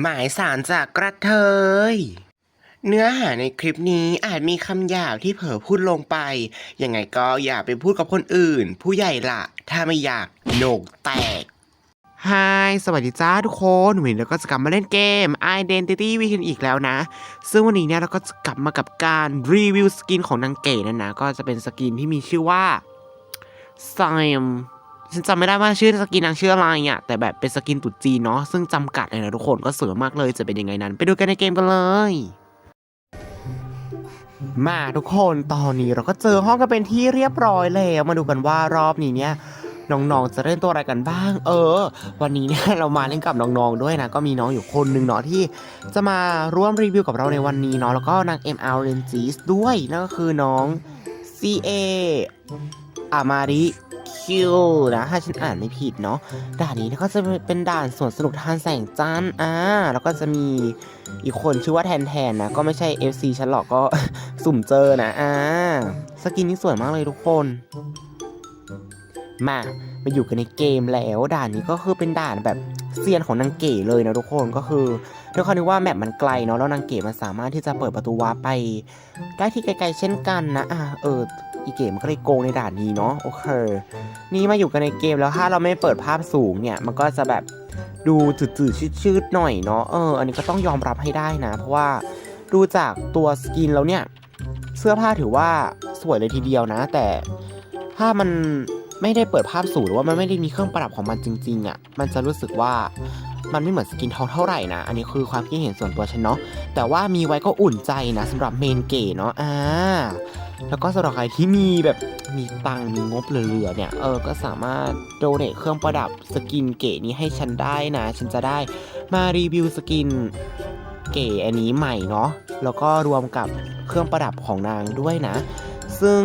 หมายสารจากกระเทย เนื้อหาในคลิปนี้อาจมีคำหยาบที่เผลอพูดลงไป ยังไงก็อย่าไปพูดกับคนอื่น ผู้ใหญ่ละถ้าไม่อยากโหนกแตก ฮายสวัสดีจ้าทุกคนวันนี้เราก็จะกลับมาเล่นเกม Identity Weekend อีกแล้วนะ ซึ่งวันนี้เนี่ยเราก็จะกลับมากับการรีวิวสกินของนางเก๋นั่นนะ ก็จะเป็นสกินที่มีชื่อว่า s i m ฉันจำไม่ได้ว่าชื่อสกินนางชื่ออะไรอะแต่แบบเป็นสกินตุดจีนเนาะซึ่งจำกัดเลยนะทุกคนก็สวยมากเลยจะเป็นยังไงนั้น ไปดูกันในเกมกันเลยมาทุกคนตอนนี้เราก็เจอห้องกันเป็นที่เรียบร้อยแล้วมาดูกันว่ารอบนี้เนี่ยน้องๆจะเล่นตัวอะไรกันบ้าง เออ วันนี้เนี่ยเรามาเล่นกับน้องๆด้วยนะก็มีน้องอยู่คนหนึ่งเนาะที่จะมาร่วมรีวิวกับเราในวันนี้เนาะแล้วก็นาง ML r e n g i s ด้วยนั่นก็คือน้อง CA อามาริ คิวนะถ้าฉันอ่านไม่ผิดเนาะด่านนี้ก็จะเป็นด่านสวนสนุกทานแสงจันทร์อ่าแล้วก็จะมีอีกคนชื่อว่าแทนแทนนะ ก็ไม่ใช่ FC ฉันหรอกก็สุ่มเจอนะอ่าสกินนี้สวยมากเลยทุกคน มา มาอยู่กันในเกมแล้วด่านนี้ก็คือเป็นด่านแบบเซียนของนางเก๋เลยนะทุกคนก็คือด้วยความที่ว่าแมปมันไกลเนาะแล้วนางเก๋มันสามารถที่จะเปิดประตูวาร์ปไป ได้ที่ไกลๆเช่นกันนะอะเอออีเกมันก็เลยโกงในด่านนี้เนาะโอเค นี่มาอยู่กันในเกมแล้วถ้าเราไม่เปิดภาพสูงเนี่ย มันก็จะแบบดูจืดๆชืดๆหน่อยเนาะเอออันนี้ก็ต้องยอมรับให้ได้นะ เพราะว่าดูจากตัวสกินแล้วเนี่ย เสื้อผ้าถือว่าสวยเลยทีเดียวนะ แต่ถ้ามัน ไม่ได้เปิดภาพสูงหรือว่ามันไม่ได้มีเครื่องประดับของมันจริงๆอะ่ะมันจะรู้สึกว่ามันไม่เหมือนสกินทองเท่าไหร่นะ อันนี้คือความคิดเห็นส่วนตัวฉันเนาะ แต่ว่ามีไว้ก็อุ่นใจนะสำหรับเมนเก๋เนาะ อ่า แล้วก็สำหรับใครที่มีแบบมีตังมีงบเหลือๆเนี่ย เออ ก็สามารถโดเนทเครื่องประดับสกินเก๋นี้ให้ฉันได้นะ ฉันจะได้มารีวิวสกินเก๋อันนี้ใหม่เนาะ แล้วก็รวมกับเครื่องประดับของนางด้วยนะ ซึ่ง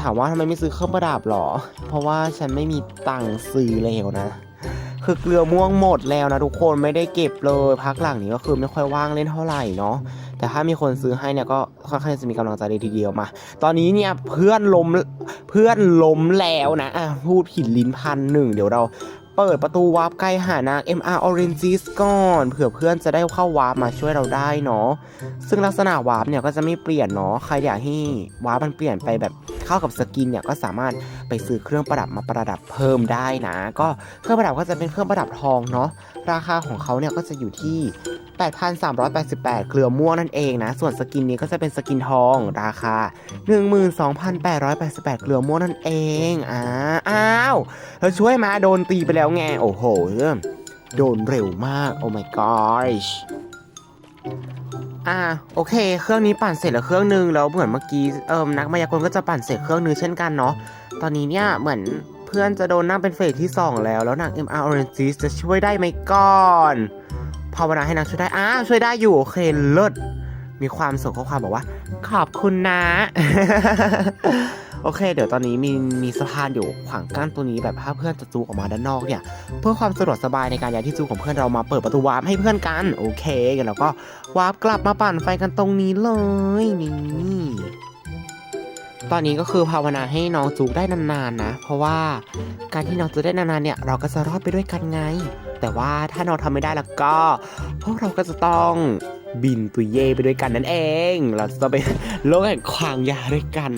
ถามว่าทำไมไม่ซื้อเครื่องประดับหรอ เพราะว่าฉันไม่มีตังค์ซื้อแล้วนะ คือเกลือม่วงหมดแล้วนะทุกคนไม่ได้เก็บเลยพักหลังนี้ก็คือไม่ค่อยว่างเล่นเท่าไหร่เนาะแต่ถ้ามีคนซื้อให้เนี่ยก็ค่อนข้างจะมีกำลังใจเลยทีเดียวมา ตอนนี้เนี่ยเพื่อนล้มเพื่อนล้มแล้วนะอะพูดผิดลิ้นพันหนึ่งเดี๋ยวเรา เปิดประตูวาร์ปใกล้หานาง MR Oranges ก่อนเผื่อเพื่อนจะได้เข้าวาร์ปมาช่วยเราได้เนาะซึ่งลักษณะวาร์ปเนี่ยก็จะไม่เปลี่ยนเนาะใครอยากให้วาร์ปมันเปลี่ยนไปแบบเข้ากับสกินเนี่ยก็สามารถไปซื้อเครื่องประดับมาประดับเพิ่มได้นะ ก็เครื่องประดับก็จะเป็นเครื่องประดับทองเนาะราคาของเขาเนี่ยก็จะอยู่ที่ 8,388 เกลือม่วงนั่นเองนะ ส่วนสกินนี้ก็จะเป็นสกินทองราคา 12,888 เกลือม่วงนั่นเองอ่าอ้าวเราช่วยมาโดนตีไปแล้วไง โอ้โห โดนเร็วมาก โอ้ my gosh อ่าโอเค เครื่องนี้ปั่นเสร็จแล้วเครื่องนึงแล้วเหมือนเมื่อกี้เอิมนักมายากลก็จะปั่นเสร็จเครื่องนึงเช่นกันเนาะตอนนี้เนี่ยเหมือนเพื่อนจะโดนนั่งเป็นเฟสที่ 2 แล้ว แล้วนาง MR Orange จะช่วยได้ไหมก่อน ภาวนาให้นางช่วยได้อ้าช่วยได้อยู่โอเคเลิศมีความส่งข้อความบอกว่า ขอบคุณนะ โอเค เดี๋ยวตอนนี้มีมีสะพานอยู่ขวางกั้นตัวนี้แบบถ้าเพื่อนจะจูออกมาด้านนอกเนี่ย เพื่อความสะดวกสบายในการย้ายที่จูของเพื่อนเรามาเปิดประตูวาร์ปให้เพื่อนกัน โอเคกันแล้วก็วาร์ปกลับมาปั่นไฟกันตรงนี้เลยนี่ตอนนี้ก็คือภาวนาให้น้องจูได้นานๆนะ เพราะว่าการที่น้องจูได้นานๆเนี่ย เราก็จะรอดไปด้วยกันไง แต่ว่าถ้าน้องทำไม่ได้แล้วก็ พวกเราก็จะต้องบินตุยเย่ไปด้วยกันนั่นเอง เราจะไปโลกแห่งความยาด้วยกัน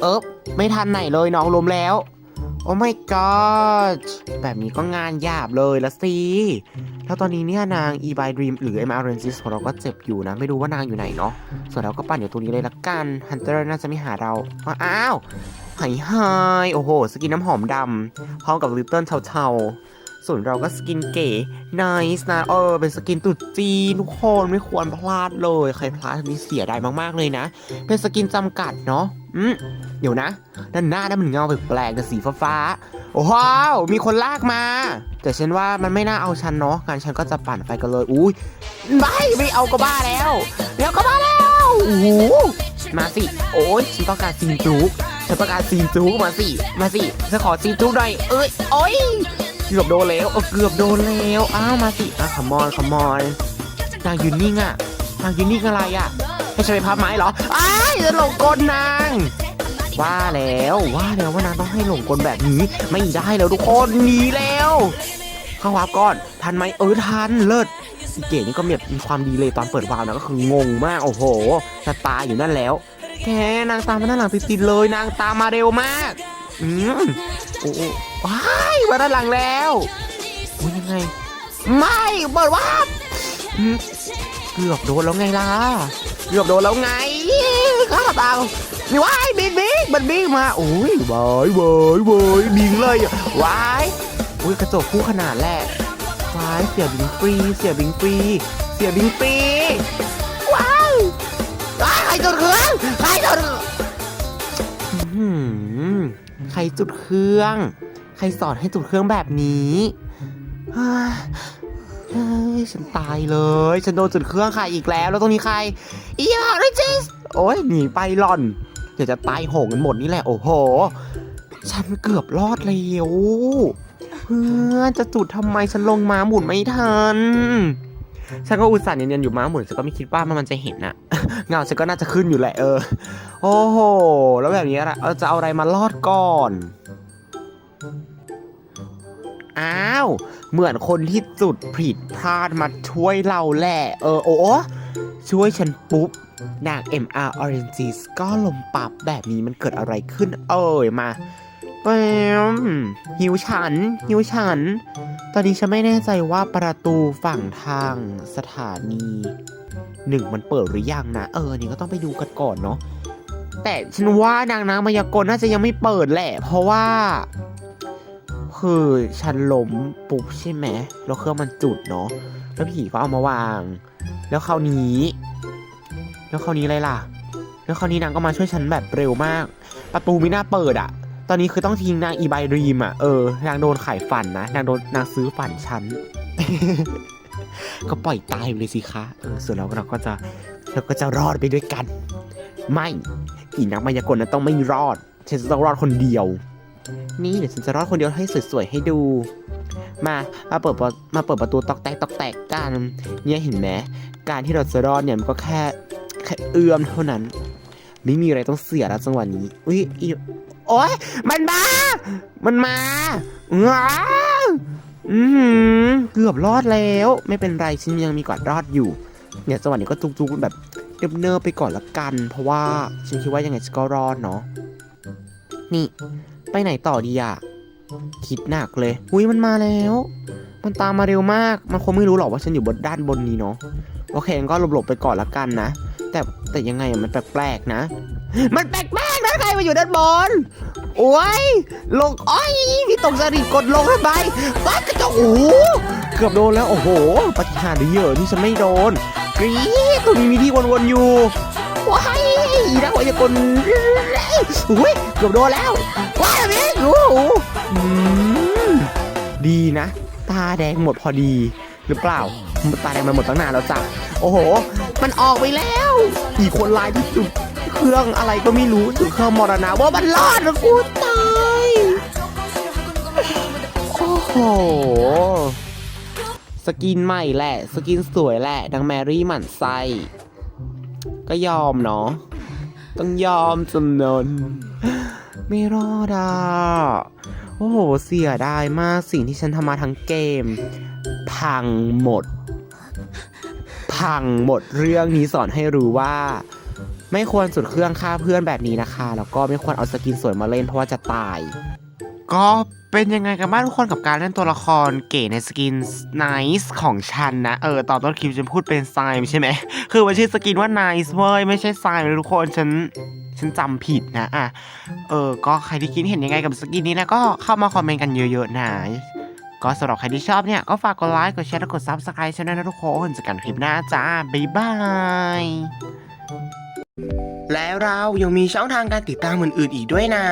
เอ๊บไม่ทันไหนเลยน้องล้มแล้ว โอ้ my god แบบนี้ก็งานหยาบเลยละสิ แล้วตอนนี้เนี่ยนาง e by dream หรือ m r n c s ของเราก็เจ็บอยู่นะ ไม่รู้ว่านางอยู่ไหนเนาะ ส่วนเราก็ปั่นอยู่ตรงนี้เลยละกัน ฮันเตอร์น่าจะไม่หาเรา อ้าว หายหายโอ้โห สกินน้ำหอมดำพร้อมกับลิตเติ้ลเทาๆ ส่วนเราก็สกินเก๋ nice นะเออเป็นสกินตุดจีนทุกคนไม่ควรพลาดเลย ใครพลาดนี่เสียดายมากๆเลยนะ เป็นสกินจำกัดเนาะอืมเดี๋ยวนะ ด้านหน้านั้นมันเงาแปลกๆแต่สีฟ้าๆโอ้ว้าวมีคนลากมา แต่ฉันว่ามันไม่น่าเอาฉันเนาะงั้นฉันก็จะปั่นไฟกันเลยอุ้ยไม่ไม่เอาก็บ้าแล้วเดี๋ยวก็บ้าแล้วโอ้มาสิ โอ้ยฉันต้องการซีนจุก ฉันต้องการซีนจุกมาสิมาสิฉันขอซีนจุกหน่อยเอ้ยโอ้ยเกือบโดนแล้วเออเกือบโดนแล้วอ้าวมาสิอะขมอนขมอนนางยืนนิ่งอะนางยืนนิ่งอะไรอะให้ฉันไปพับไม้เหรออ้ายจะหลงกลนางว่าแล้วว่าแล้วว่านางต้องให้หลงกลแบบนี้ ไม่ได้แล้วทุกคนหนีแล้วเข้าวาร์ปก่อนทันไหมเออทันเลิศอีเก๋นี่ก็มีความดีเลยตอนเปิดวาล์วนะก็คืองงมากโอ้โหจะตายอยู่นั่นแล้ว แกนางตามมาด้านหลังติดๆเลย นางตามมาเร็วมากอืมโอ้ว้ายมาด้านหลังแล้วโอ้ยยังไง ไม่เปิดวาเกือบโดนแล้วไงล่ะเกือบโดนแล้วไงข้าตานี่ว้ายบินบิงมันบิงมาโอ้ยบายบายบายบิงเลยอะว้ายอุ้ยกระจกคู่ขนาดแหละว้ายเสียบิงฟรีเสียบิงฟรีเสียบิงฟรี ใครจุดเครื่อง ใครสอนให้จุดเครื่องแบบนี้เฮ้ยฉันตายเลย ฉันโดนจุดเครื่องใครอีกแล้ว แล้วตรงนี้ใคร อีฮาริจิส โอ้ยหนีไปหล่อน เดี๋ยวจะตายโหงกันหมดนี่แหละ โอ้โห ฉันเกือบรอดแล้วเพื่อจะจุดทำไมฉันลงมาหมุนไม่ทัน ฉันก็อุตส่าห์เนียนๆอยู่ม้าหมุนฉันก็ไม่คิดว่ามันจะเห็นอะเงาฉันก็น่าจะขึ้นอยู่แหละเออ โอ้โห แล้วแบบนี้อะเราจะเอาอะไรมารอดก่อน อ้าว เหมือนคนที่จุดผิดพลาดมาช่วยเราแหละ เออ โอ้ช่วยฉันปุ๊บนาง MR Orange ก็ลมปับแบบนี้มันเกิดอะไรขึ้นเอ่ยมา แปมหิวฉัน หิวฉัน ตอนนี้ฉันไม่แน่ใจว่าประตูฝั่งทางสถานีหนึ่งมันเปิดหรือยังนะ เออ นี่ก็ต้องไปดูกันก่อนเนาะ แต่ฉันว่านางนางมายากลน่าจะยังไม่เปิดแหละ เพราะว่า คือฉันล้มปุ๊บใช่ไหม แล้วเครื่องมันจุดเนาะ แล้วผีก็เอามาวาง แล้วคราวนี้ แล้วคราวนี้อะไรล่ะ แล้วคราวนี้นางก็มาช่วยฉันแบบเร็วมาก ประตูไม่น่าเปิดอะต อนนี้คือต้องทิ้งนางอีไบรีมอะ เออนางโดนขายฝันนะ นางโดนนางซื้อฝันฉัน ก็ปล่อยตายไปเลยสิคะเออส่วนเราเราก็จะเราก็จะรอดไปด้วยกัน ไม่อีนักมายากลนั้นต้องไม่รอดฉันจะต้องรอดคนเดียว นี่เดี๋ยวฉันจะรอดคนเดียวให้สวยๆให้ดู มามาเปิดมาเปิดประตูตอกแตกตอกแตกกัน เนี่ยเห็นไหมการที่เราจะรอดเนี่ยมันก็แค่แค่เอื้อมเท่านั้น ไม่มีอะไรต้องเสียแล้วจังหวะนี้ อุ้ยอี โอ๊ยมันมา มันมาว้าอือหือเกือบรอดแล้ว ไม่เป็นไรฉันยังมีกอดรอดอยู่ เนี่ยจังหวะนี้ก็จุกๆแบบเนิบๆไปก่อนละกัน เพราะว่าฉันคิดว่ายังไงฉันก็รอดเนาะนี่ ไปไหนต่อดีอะคิดหนักเลยอุ้ยมันมาแล้ว มันตามมาเร็วมาก มันคงไม่รู้หรอกว่าฉันอยู่บนด้านบนนี้เนาะโอเคงั้นก็หลบๆไปก่อนละกันนะแต่แต่ยังไงมันแปลกๆนะ มันแปลกๆนะใครมาอยู่ด้านบน โอ้ย ลงอ้อยพี่ตกสริกดลงทำไมว้ากระจกโอ้โหเกือบโดนแล้ว โอ้โหปฏิหารเยอะที่ฉันไม่โดน กรี๊ดตรงนี้มีที่วนๆอยู่ว้ายนักวยากลอุ้ยเกือบโดนแล้วว้ายพี่โอ้โหอืมดีนะ ตาแดงหมดพอดีหรือเปล่า ตาแดงมันหมดตั้งนานแล้วจ้ะโอ้โห มันออกไปแล้ว อีกคนลายที่จุด เครื่องอะไรก็ไม่รู้จุดเครื่องมรณะว่ามันรอดแล้วกูตายโอ้โหสกินใหม่แหละ สกินสวยแหละดังแมรี่หมั่นไส้ก็ยอมเนาะต้องยอมจำนน ไม่รอดอะโอ้โห เสียดายมากสิ่งที่ฉันทำมาทั้งเกม พังหมด พังหมดเรื่องนี้สอนให้รู้ว่า ไม่ควรสุดเครื่องฆ่าเพื่อนแบบนี้นะคะ แล้วก็ไม่ควรเอาสกินสวยมาเล่นเพราะว่าจะตาย ก็เป็นยังไงกันบ้างทุกคนกับการเล่นตัวละครเก๋ในสกิน Nice ของฉันนะ เออ ตอนต้นคลิปฉันพูดเป็นไซม์ใช่ไหม คือมันชื่อสกินว่า Nice เว้ย ไม่ใช่ไซม์เลยทุกคนฉันฉันจำผิดนะอะเออ ก็ใครที่คิดเห็นยังไงกับสกินนี้นะ ก็เข้ามาคอมเมนต์กันเยอะๆนะก็สำหรับใครที่ชอบเนี่ย ก็ฝากกดไลค์กดแชร์และกด Subscribe ฉันด้วยนะทุกคนเจอกันคลิปหน้าจ้าบ๊ายบาย และเรายังมีช่องทางการติดตามอื่นๆอีกด้วยนะ